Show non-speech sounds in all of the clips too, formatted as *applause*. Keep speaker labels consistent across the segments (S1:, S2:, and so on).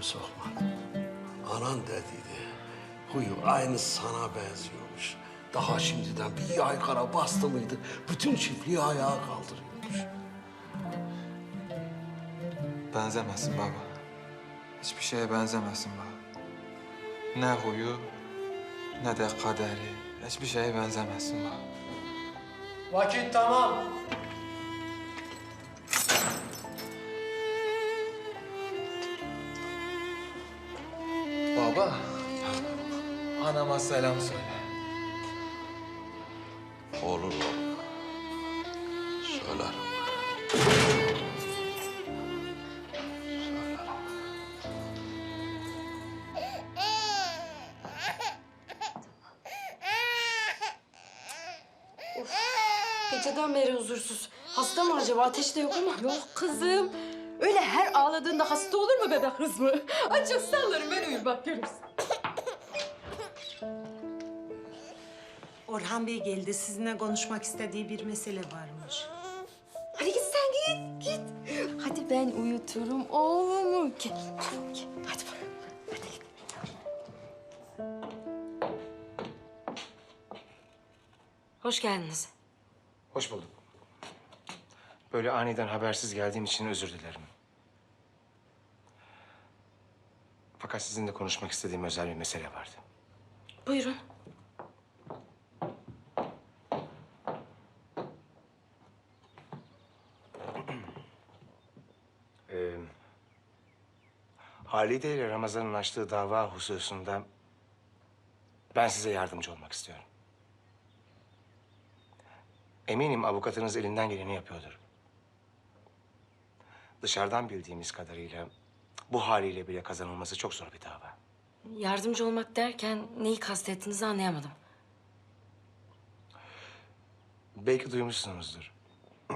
S1: gözüme sokma. Anan dediydi. Huyu aynı sana benziyormuş. Daha şimdiden bir yaykara bastı mıydı bütün çiftliği ayağa kaldırıyormuş.
S2: Benzemezsin baba. Hiçbir şeye benzemezsin baba. Ne huyu ne de kaderi. Hiçbir şeye benzemezsin baba.
S3: Vakit tamam.
S2: Anama selam söyle.
S1: Olur oğlum. Söylerim. Söylerim.
S4: Geceden beri huzursuz. Hasta mı acaba? Ateş de yok ama. Yok kızım. Öyle her ağladığında hasta olur mu bebek kız mı? Açık sallarım ben uyur bak görürsün.
S5: Orhan Bey geldi. Sizinle konuşmak istediği bir mesele varmış.
S4: Hadi git sen git git. Hadi ben uyuturum oğlumu. Gel, gel. Hadi bakalım. Hadi git. Hoş geldiniz.
S3: Hoş bulduk. Böyle aniden habersiz geldiğim için özür dilerim. Fakat sizinle konuşmak istediğim özel bir mesele vardı.
S4: Buyurun. *clears throat*
S3: Ee, Halide ile Ramazan'ın açtığı dava hususunda ben size yardımcı olmak istiyorum. Eminim avukatınız elinden geleni yapıyordur. Dışarıdan bildiğimiz kadarıyla bu haliyle bile kazanılması çok zor bir dava.
S4: Yardımcı olmak derken neyi kastettiğinizi anlayamadım.
S3: Belki duymuşsunuzdur. *clears throat*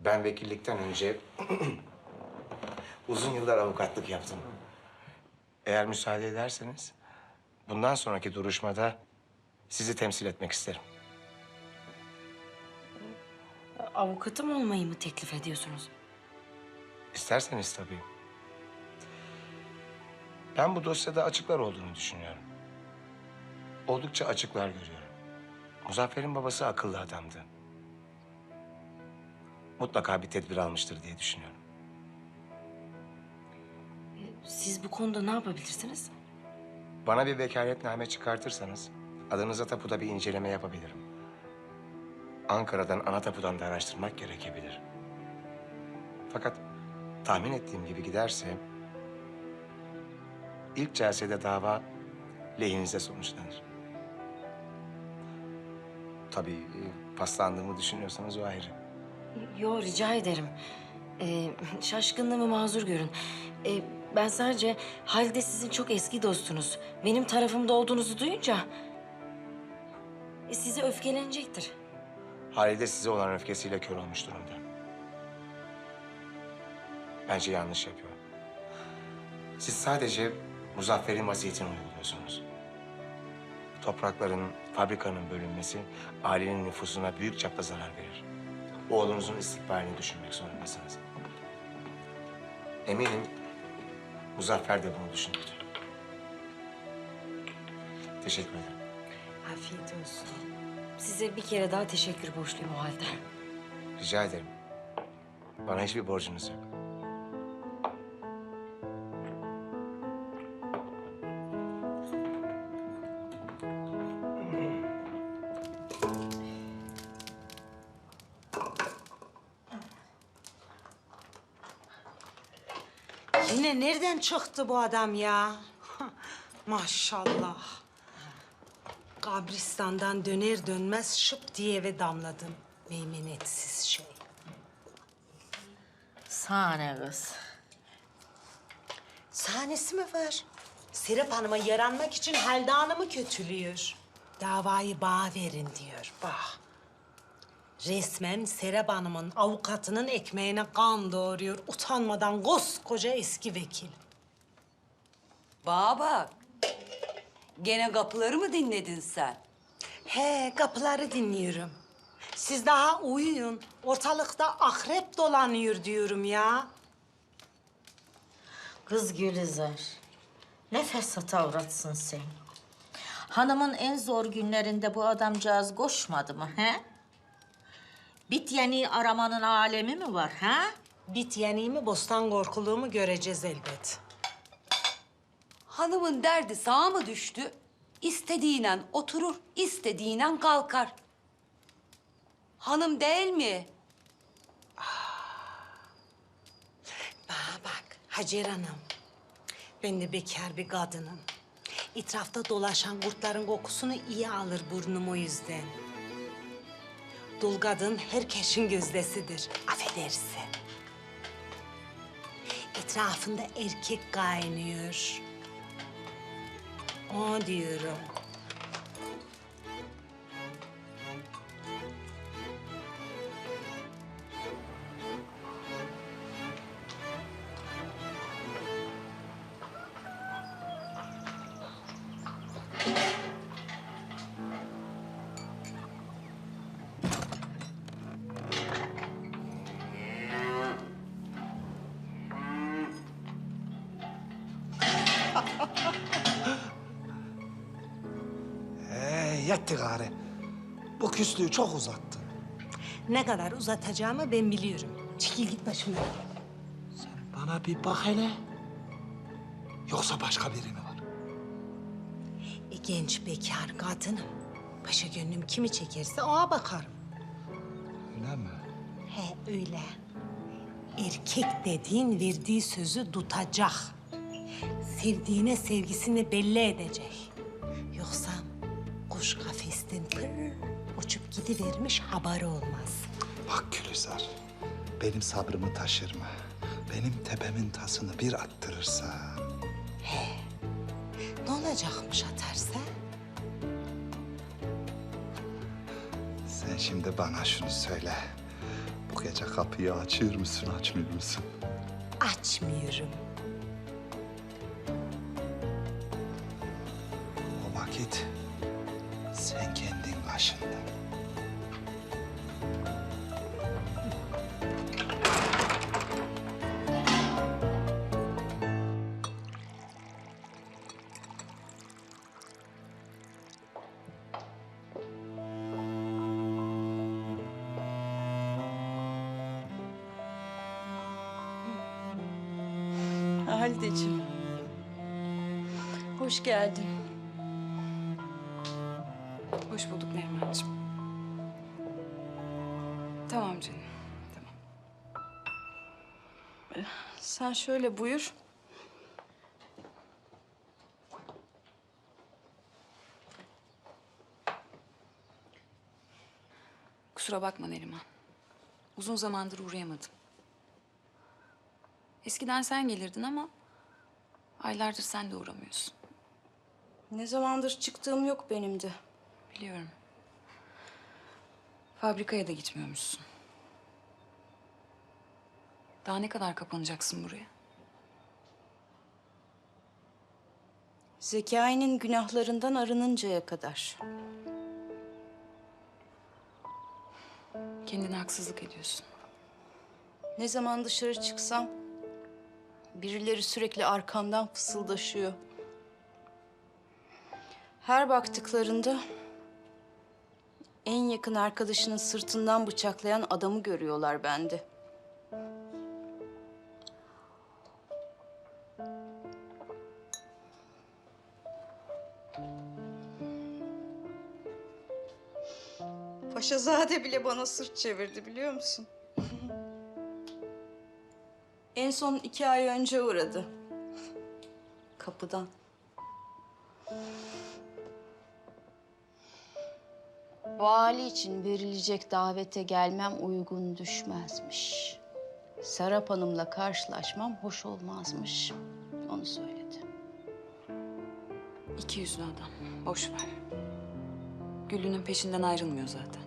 S3: ben vekillikten önce *clears throat* uzun yıllar avukatlık yaptım. Eğer müsaade ederseniz bundan sonraki duruşmada sizi temsil etmek isterim.
S4: Avukatım olmayı mı teklif ediyorsunuz?
S3: İsterseniz tabii. Ben bu dosyada açıklar olduğunu düşünüyorum. Oldukça açıklar görüyorum. Muzaffer'in babası akıllı adamdı. Mutlaka bir tedbir almıştır diye düşünüyorum.
S4: Siz bu konuda ne yapabilirsiniz?
S3: Bana bir vekaletname çıkartırsanız adınıza tapuda bir inceleme yapabilirim. Ankara'dan ana tapudan da araştırmak gerekebilir. Fakat tahmin ettiğim gibi giderse ilk celsede dava lehinize sonuçlanır. Tabii e, paslandığımı düşünüyorsanız o ayrı.
S4: Yo rica ederim. Ee, şaşkınlığımı mazur görün. Ee, ben sadece Halide sizin çok eski dostunuz. Benim tarafımda olduğunuzu duyunca... e, ...size öfkelenecektir.
S3: Halide size olan öfkesiyle kör olmuş durumda. Bence yanlış yapıyor. Siz sadece Muzaffer'in vaziyetini uyguluyorsunuz. Toprakların, fabrikanın bölünmesi ailenin nüfusuna büyük çapta zarar verir. Oğlunuzun istikbalini düşünmek zorundasınız. Eminim Muzaffer de bunu düşünüyordur. Teşekkür ederim.
S5: Afiyet olsun.
S4: Size bir kere daha teşekkür borçluyum o halde.
S3: Rica ederim. Bana hiçbir borcunuz yok.
S5: Yine nereden çıktı bu adam ya? *laughs* Maşallah. Kabristan'dan döner dönmez şıp diye eve damladım. Meymenetsiz şey.
S6: Sahne kız.
S5: Sahnesi mi var? Serap Hanım'a yaranmak için Halide Hanım'ı kötülüyor. Davayı bağ verin diyor, bah. Resmen Serap Hanım'ın avukatının ekmeğine kan doğuruyor. Utanmadan koskoca eski vekil.
S7: Bana bak. Gene kapıları mı dinledin sen?
S5: He, kapıları dinliyorum. Siz daha uyuyun. Ortalıkta akrep dolanıyor diyorum ya.
S6: Kız Gülizar, ne fesat avratsın sen. Hanımın en zor günlerinde bu adamcağız koşmadı mı he? Bit yeni aramanın alemi mi var ha?
S5: Bit yeniğimi, bostan korkuluğumu göreceğiz elbet.
S7: Hanımın derdi sağa mı düştü? İstediğinden oturur, istediğinden kalkar. Hanım değil mi?
S5: Bana bak Hacer Hanım. Ben de bekar bir kadınım. Etrafta dolaşan kurtların kokusunu iyi alır burnum o yüzden. Dul kadın herkesin gözdesidir. Affedersin. Etrafında erkek kaynıyor. O diyorum.
S8: Yetti gari. Bu küslüğü çok uzattı.
S5: Ne kadar uzatacağımı ben biliyorum. Çekil git başımdan.
S8: Sen bana bir bak hele. Yoksa başka biri mi var?
S5: E, genç bekar kadınım. Paşa gönlüm kimi çekerse ona bakarım.
S8: Öyle mi?
S5: He öyle. Erkek dediğin verdiği sözü tutacak. Sevdiğine sevgisini belli edecek. Yoksa kuş kafesten pır uçup gidivermiş haberi olmaz.
S8: Bak Gülizar, benim sabrımı taşırma. Benim tepemin tasını bir attırırsa...
S5: Ne olacakmış atarsa?
S8: Sen şimdi bana şunu söyle. Bu gece kapıyı açıyor musun, açmıyor musun?
S5: Açmıyorum.
S9: Halideciğim. Hoş geldin.
S7: Hoş bulduk Nerimancığım. Tamam canım, tamam.
S9: Sen şöyle buyur.
S7: Kusura bakma Neriman. Uzun zamandır uğrayamadım. Eskiden sen gelirdin ama aylardır sen de uğramıyorsun.
S9: Ne zamandır çıktığım yok benim de.
S7: Biliyorum. Fabrikaya da gitmiyormuşsun. Daha ne kadar kapanacaksın buraya?
S9: Zekai'nin günahlarından arınıncaya kadar.
S7: Kendine haksızlık ediyorsun.
S9: Ne zaman dışarı çıksam birileri sürekli arkamdan fısıldaşıyor. Her baktıklarında en yakın arkadaşının sırtından bıçaklayan adamı görüyorlar bende. Paşazade bile bana sırt çevirdi biliyor musun? En son iki ay önce uğradı. Kapıdan. Vali için verilecek davete gelmem uygun düşmezmiş. Serap Hanım'la karşılaşmam hoş olmazmış. Onu söyledi.
S7: İki yüzlü adam. Boş ver. Güllü'nün peşinden ayrılmıyor zaten.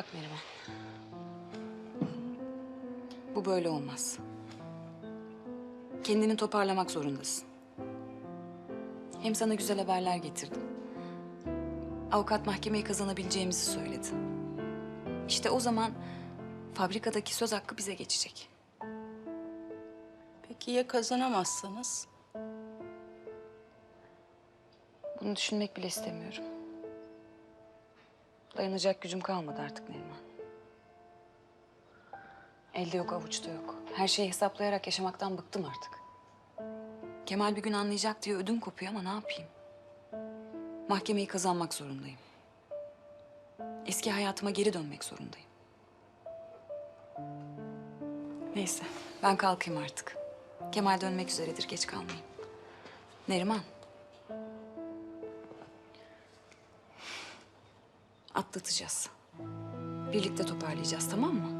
S7: Bak Neriman. Bu böyle olmaz. Kendini toparlamak zorundasın. Hem sana güzel haberler getirdim. Avukat mahkemeyi kazanabileceğimizi söyledi. İşte o zaman fabrikadaki söz hakkı bize geçecek.
S9: Peki ya kazanamazsanız?
S7: Bunu düşünmek bile istemiyorum. Dayanacak gücüm kalmadı artık Neriman. Elde yok, avuçta yok. Her şeyi hesaplayarak yaşamaktan bıktım artık. Kemal bir gün anlayacak diye ödüm kopuyor ama ne yapayım? Mahkemeyi kazanmak zorundayım. Eski hayatıma geri dönmek zorundayım. Neyse, ben kalkayım artık. Kemal dönmek üzeredir, geç kalmayayım. Neriman. Atlatacağız. Birlikte toparlayacağız, tamam mı?